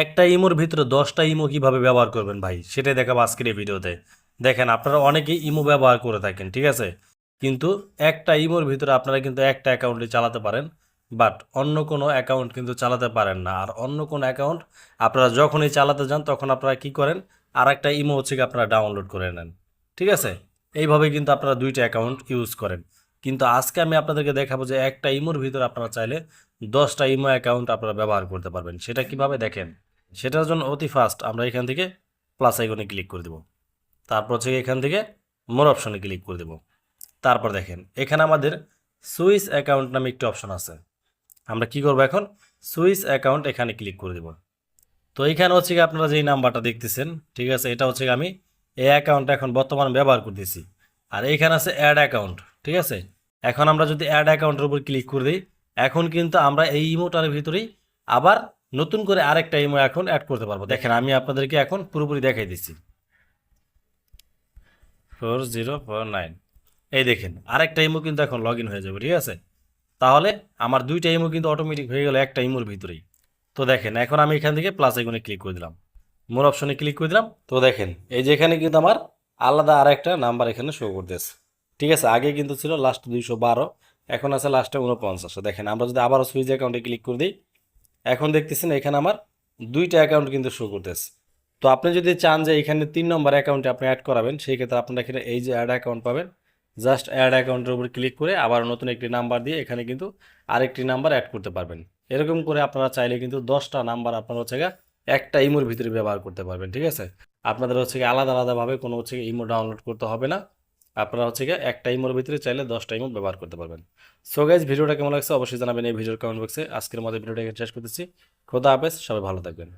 একটা ইমোর ভিতরে দশটা ইমো কীভাবে ব্যবহার করবেন ভাই? সেটাই দেখাবো আজকের এই ভিডিওতে। দেখেন, আপনারা অনেকেই ইমো ব্যবহার করে থাকেন, ঠিক আছে? কিন্তু একটা ইমোর ভিতরে আপনারা কিন্তু একটা অ্যাকাউন্টে চালাতে পারেন বাট অন্য কোনো অ্যাকাউন্ট কিন্তু চালাতে পারেন না। আর অন্য কোনো অ্যাকাউন্ট আপনারা যখনই চালাতে যান, তখন আপনারা কি করেন? আর একটা ইমো হচ্ছে আপনারা ডাউনলোড করে নেন, ঠিক আছে? এইভাবে কিন্তু আপনারা দুইটা অ্যাকাউন্ট ইউজ করেন। কিন্তু আজকে আমি আপনাদেরকে দেখাবো যে একটা ইমোর ভিতরে আপনারা চাইলে দশটা ইমো অ্যাকাউন্ট আপনারা ব্যবহার করতে পারবেন। সেটা কীভাবে দেখেন? সেটার জন্য অতি ফাস্ট আমরা এখান থেকে প্লাস আইকনে ক্লিক করে দেব। তারপর হচ্ছে এখান থেকে মোর অপশনে ক্লিক করে দেব। তারপর দেখেন, এখানে আমাদের সুইস অ্যাকাউন্ট নামে একটি অপশন আছে। আমরা কি করব এখন? সুইস অ্যাকাউন্ট এখানে ক্লিক করে দেব। তো এইখানে হচ্ছে কি আপনারা যেই নাম্বারটা দেখতেছেন, ঠিক আছে? এটা হচ্ছে আমি এই অ্যাকাউন্টটা এখন বর্তমানে ব্যবহার করতেছি। আর এইখানে আছে অ্যাড অ্যাকাউন্ট ঠিক আছে? এখন আমরা যদি অ্যাড অ্যাকাউন্টের উপর ক্লিক করে দিই, এখন কিন্তু আমরা এই ইমোটার ভিতরেই আবার নতুন করে আরেকটা ইমো এখন অ্যাড করতে পারব। দেখেন, আমি আপনাদেরকে এখন পুরোপুরি দেখাই দিচ্ছি। ফোর জিরো ফোর নাইন এই দেখেন, আরেকটা ইমো কিন্তু এখন লগ হয়ে যাবে, ঠিক আছে? তাহলে আমার দুইটা ইমো কিন্তু অটোমেটিক হয়ে গেল একটা ইমোর ভিতরেই। তো দেখেন, এখন আমি এখান থেকে প্লাস এগুনে ক্লিক করে দিলাম। মোর অপশনে ক্লিক করে দিলাম। তো দেখেন, এই যে এখানে কিন্তু আমার আলাদা আর একটা নাম্বার এখানে শো করতেছে। ঠিক আছে, আগে কিন্তু ছিল লাস্ট দুইশো বারো, এখন আছে লাস্টে উনপঞ্চাশ দেখেন, আমরা যদি আবারও সুইচ অ্যাকাউন্টে ক্লিক করে দিই, এখন দেখতেছেন এখানে আমার দুইটা অ্যাকাউন্ট কিন্তু শো করতেছে। তো আপনি যদি চান যে এখানে তিন নম্বর অ্যাকাউন্টে আপনি অ্যাড করাবেন, সেই ক্ষেত্রে আপনারা এখানে এই যে অ্যাড অ্যাকাউন্ট পাবেন জাস্ট অ্যাড অ্যাকাউন্টের উপর ক্লিক করে আবার নতুন একটি নাম্বার দিয়ে এখানে কিন্তু আরেকটি নাম্বার অ্যাড করতে পারবেন। এরকম করে আপনারা চাইলে কিন্তু দশটা নাম্বার আপনার হচ্ছে একটা ইমোর ভিতরে ব্যবহার করতে পারবেন, ঠিক আছে? আপনাদের হচ্ছে আলাদা আলাদাভাবে কোনো হচ্ছে ইমো ডাউনলোড করতে হবে না। আপনারা হচ্ছে গিয়ে এক টাইমের ভিতরে চাইলে দশ টাইমও ব্যবহার করতে পারবেন। সো গাইজ ভিডিওটা কেমন লাগছে? অবশ্যই জানাবেন এই ভিডিওর কমেন্ট বক্সে আজকের মধ্যে ভিডিওটা শেষ করতেছি। খোদা হাফেজ, সবাই ভালো থাকবেন।